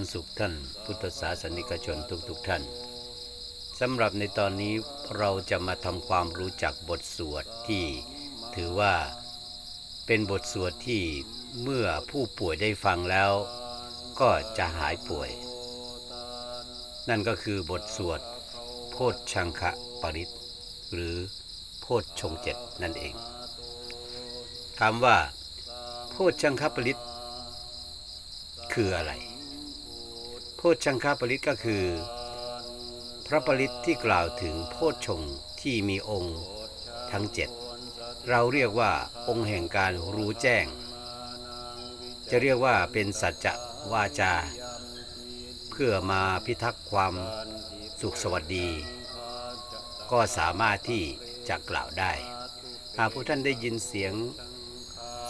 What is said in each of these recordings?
ริญสุขท่านพุทธศาสนิกชนทุกๆทท่านสำหรับในตอนนี้เราจะมาทำความรู้จักบทสวดที่ถือว่าเป็นบทสวดที่เมื่อผู้ป่วยได้ฟังแล้ว ก็จะหายป่วย นั่นก็คือบทสวดโพชชังคะปริตหรือโพชชงเจ็ดนั่นเองถามว่าโพชชังคะปริตคืออะไร โพชชังคาปริตก็คือ พระปริตที่กล่าวถึงโพชฌงที่มีองค์ทั้งเจ็ดเราเรียกว่าองค์แห่งการรู้แจ้ง จะเรียกว่าเป็นสัจจะวาจา เพื่อมาพิทักษ์ความสุขสวัสดี ก็สามารถที่จะกล่าวได้ หากผู้ท่านได้ยินเสียง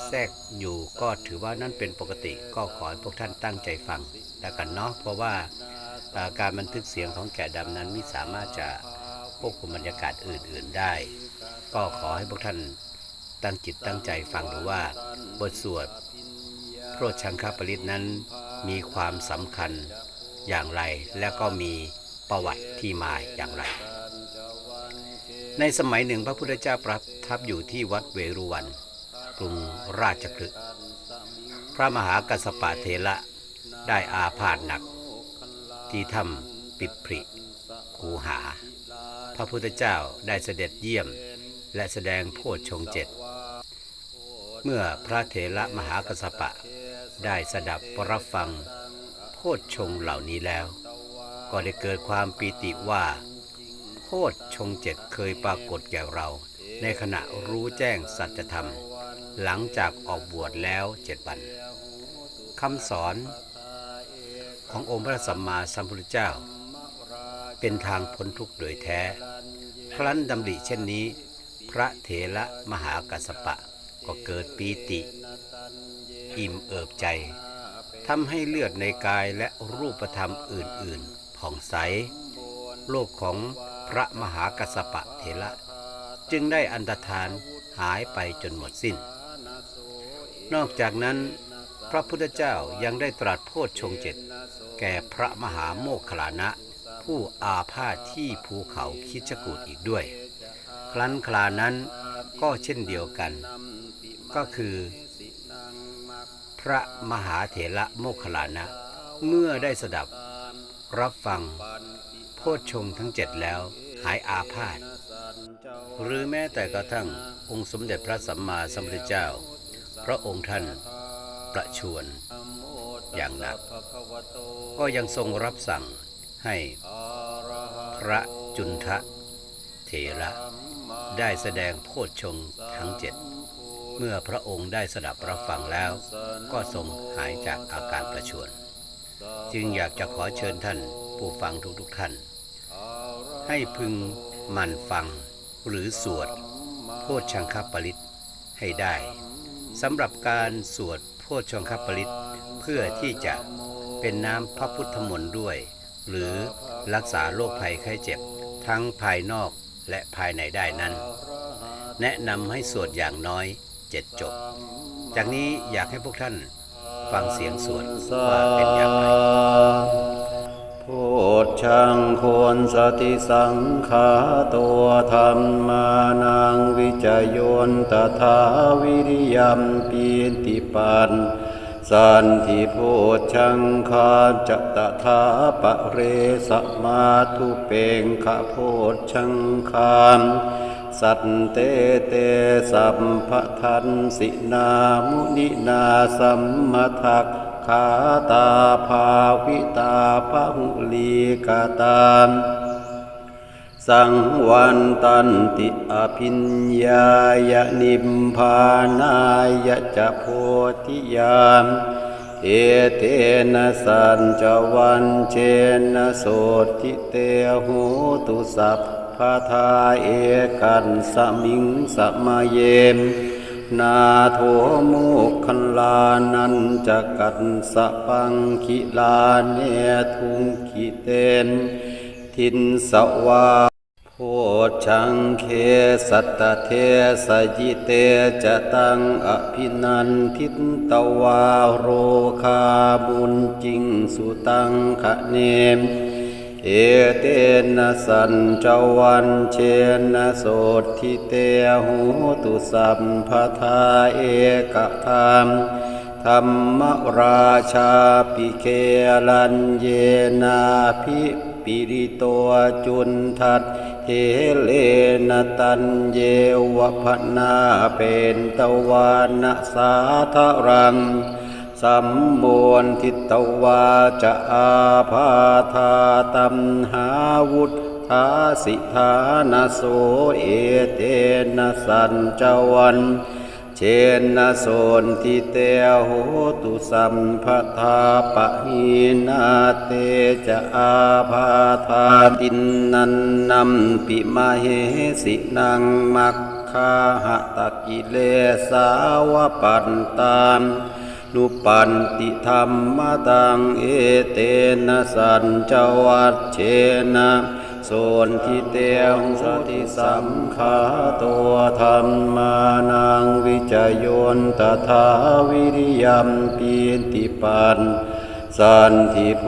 แทรกอยู่ก็ถือว่านั่นเป็นปกติก็ขอให้พวกท่านตั้งใจฟัง แล้วกันเนาะเพราะว่าการบันทึกเสียงของแกะดำนั้นไม่สามารถจะควบคุมบรรยากาศอื่น ๆได้ ก็ขอให้พวกท่านตั้งจิตตั้งใจฟังดูว่า บทสวดโปรดชังคาปริตนั้นมีความสำคัญอย่างไร และก็มีประวัติที่มาอย่างไร ในสมัยหนึ่งพระพุทธเจ้าประทับอยู่ที่วัดเวรุวันกรุงราชคฤห์พระมหากัสปะเทระ ได้อาพาธหนัก ที่ถ้ำปิดพริคูหา พระพุทธเจ้าได้เสด็จเยี่ยม และแสดงโพชฌงเจ็ดเมื่อพระเถระมหากัสสปะ ได้สดับรับฟังโพชฌงเหล่านี้แล้ว ก็ได้เกิดความปีติว่าโพชฌงเจ็ดเคยปรากฏแก่เรา ในขณะรู้แจ้งสัจธรรม หลังจากออกบวชแล้วเจ็ดวันคำสอน ขององค์พระสัมมาสัมพุทธเจ้า เป็นทางพ้นทุกข์โดยแท้ ครั้นดำริเช่นนี้ พระเถระมหากัสสปะก็เกิดปีติ อิ่มเอิบใจทำให้เลือดในกายและรูปธรรมอื่นๆผ่องใส โลกของพระมหากัสสปะเถระจึงได้อันตรธานหายไปจนหมดสิ้น นอกจากนั้น พระพุทธเจ้ายังได้ตรัสโพชฌงเจ็ดแก่พระมหาโมคคลานะ ผู้อาพาธที่ภูเขาคิชกูดอีกด้วย ครั้นคลานั้นก็เช่นเดียวกัน ก็คือ พระมหาเถระโมคคลานะ เมื่อได้สดับรับฟังโพชฌงทั้งเจ็ดแล้วหายอาพาธหรือแม้แต่กระทั่งองค์สมเด็จพระสัมมาสัมพุทธเจ้า พระองค์ท่าน ประชวรอย่างหนัก ก็ยังทรงรับสั่งให้พระจุนทะเถระได้แสดงโพชฌงทั้งเจ็ดเมื่อพระองค์ได้สดับรับฟังแล้ว ก็ทรงหายจากอาการประชวรจึงอยากจะขอเชิญท่านผู้ฟังทุกๆท่าน ให้พึงมันฟังหรือสวด โพชฌังคปริตให้ได้สำหรับการสวด โพชฌงคปริตเพื่อที่จะเป็นน้ำพระพุทธมนต์ด้วย หรือรักษาโรคภัยไข้เจ็บทั้งภายนอกและภายในได้นั้น แนะนำให้สวดอย่างน้อยเจ็ดจบ จากนี้อยากให้พวกท่านฟังเสียงสวดว่าเป็นอย่างไร โพชชังควรสติสังขาตัวธรรมานังวิจโยนตถาวิริยมปีติปันสันติโพชชังคาจะตถาปะเรสมาทุเปงขะโพชชังคามสัตเตเตสัมภทันสินามุนินาสัมมทัก ขาตาภาวิตาพหุลีกาตามสังวันตันติอภิญญายนิมพานายจะโพธิยามเอเตนะสันจวันเชนะโสติเตหูตุสัพพทาเอกันสมิงสมาเยม นาโทมุคันลานันจะกัดสะปังคิลาเนทุงคิเตน ทินสวาโพชังเคสัตตเทสยิเตจะตังอภินันทิตตวาโรคาบุญจิงสุตังคะเนม เอเตนะสัญจวันเชนะโสทิเตหูตุสัมภทาเอกธรรมธรรมราชาปิเคลันเยนาภิปิริโตจุนทัตเทเลนตันเยวพนาเป็นตวานะสาทรัง สัมมวนทิตวาจะอาพาธาตัมหาวุธทาสิธานโสเอเตนะสัญจวันเชนะโสนทิเตโหตุสัมภทาปะหินาเตจะอาพาธาตินนันนัมปิมาเหสินังมักคาหะตะกิเลสาวปันตาม นุปันติธรรมตังเอเตนะสัญจวัตเชนะโสนทิเตหสติสัมขาตัวธรรมานังวิจโยนตถาวิริยมปีติปันสันติโพ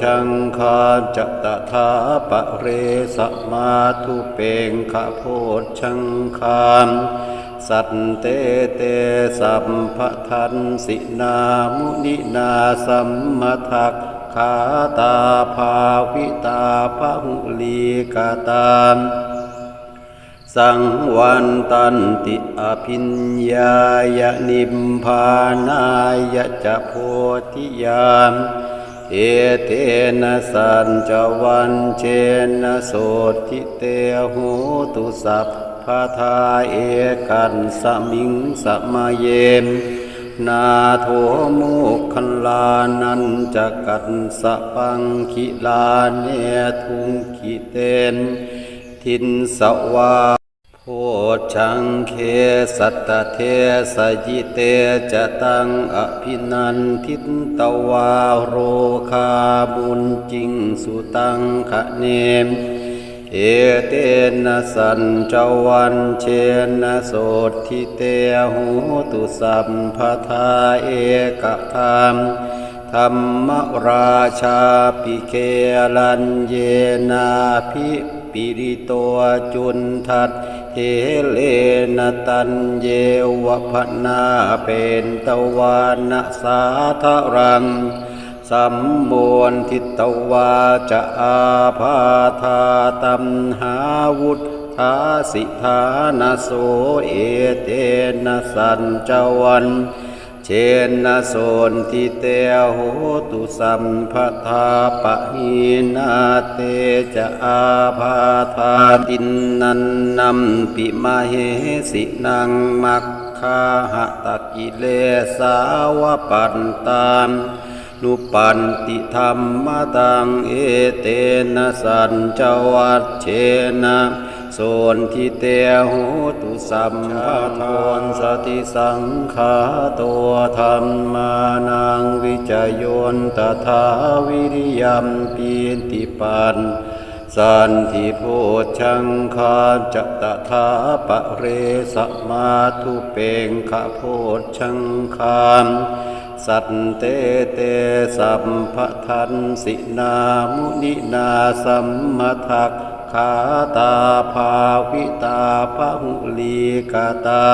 ชังคาจะตถาปะเรสมาทุเปงขะโพชังคาม สัตเตเตสัมภทันสินามุนินาสัมมทักขาตาภาวิตาพหุลีกาตาสังวันตันติอภิญญายนิมพานายจะโพธิยามเอเตนะสัญจวันเชนะโสทิเตหูตุสัพ พทาเอกันสมิงสมาเยม นาโทมุคันลานันจะกันสะปังคิลาเนทุงคิเตน ทินสวาโพชังเคสัตตเทสยิเตจะตังอภินันทิตตวาโรคาบุญจิงสุตังคะเนม เอเตนะสัญจวันเชนะโสทิเตหูตุสัมภทาเอกธรรมธรรมราชาปิเคลันเยนาภิปิริโตจุนทัตเทเลนตันเยวพนาเป็นตวานะสาทรัง สัมมวนทิตวาจะอาพาธาตัมหาวุธทาสิธานาโสเอเตนะสัญจวันเชนะโสนทิเตโหตุสัมภทาปะหินาเตจะอาภาธาตินนันนัมปิมาเหสินังมักคาหะตะกิเลสาวปันตาม นุปันติธรรมตังเอเตนะสัญจวัตเชนะโสนทิเตหูตุสัมภาทนสติสังขาตัวธรรมานังวิจโยนตถาวิริยมปีติปันสันติโพชังคาจะตถาปะเรสมาทุเปงขะโพชังคาม สัตเตเตสัมภทันสินามุนินาสัมมทักขาตาภาวิตาพหุลีกาตา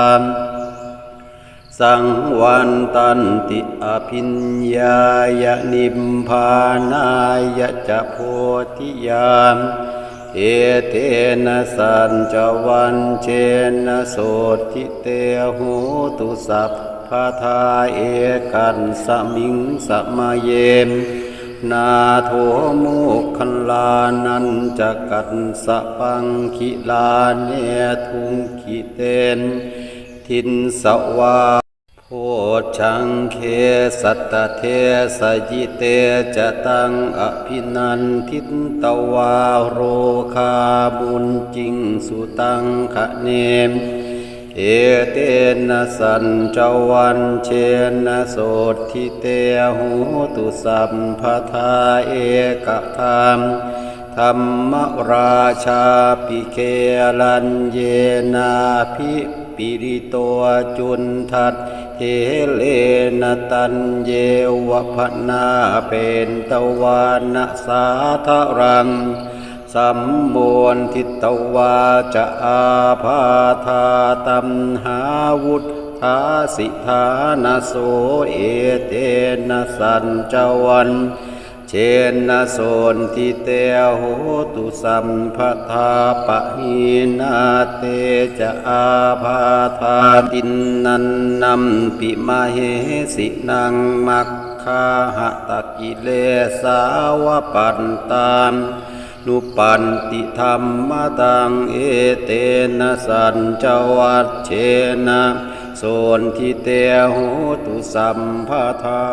สังวันตันติอภิญญายนิมพานายจะโพธิยามเอเตนะสัญจวันเชนะโสทิเตหูตุสัพ พทาเอกันสมิงสมาเยม นาโทมุคันลานันจะกันสะปังคิลาเนทุงคิเตน ทินสวาโพชังเคสัตตเทสยิเตจะตังอภินันทิตตวาโรคาบุญจิงสุตังคะเนม เอเตนะสัญจวันเชนะโสทิเตหูตุสัมภทาเอกธรรมธรรมราชาปิเคลันเยนาภิปิริโตจุนทัดเทเลนตันเยวพนาเป็นตวานะสาธารัง สัมมวนทิตวาจะอาพาธาตัมหาวุธทาสิทานโสเอเตนะสัญจวันเชนะโสนทิเตโหตุสัมภทาปะหินาเตจะอาภาธาตินนันนัมปิมาเหสินังมัคคาหะตะกิเลสาวปันตาม นุปันติธรรมตังเอเตนะสัญจวัตเชนะโสนทิเตหูตุสัมภทา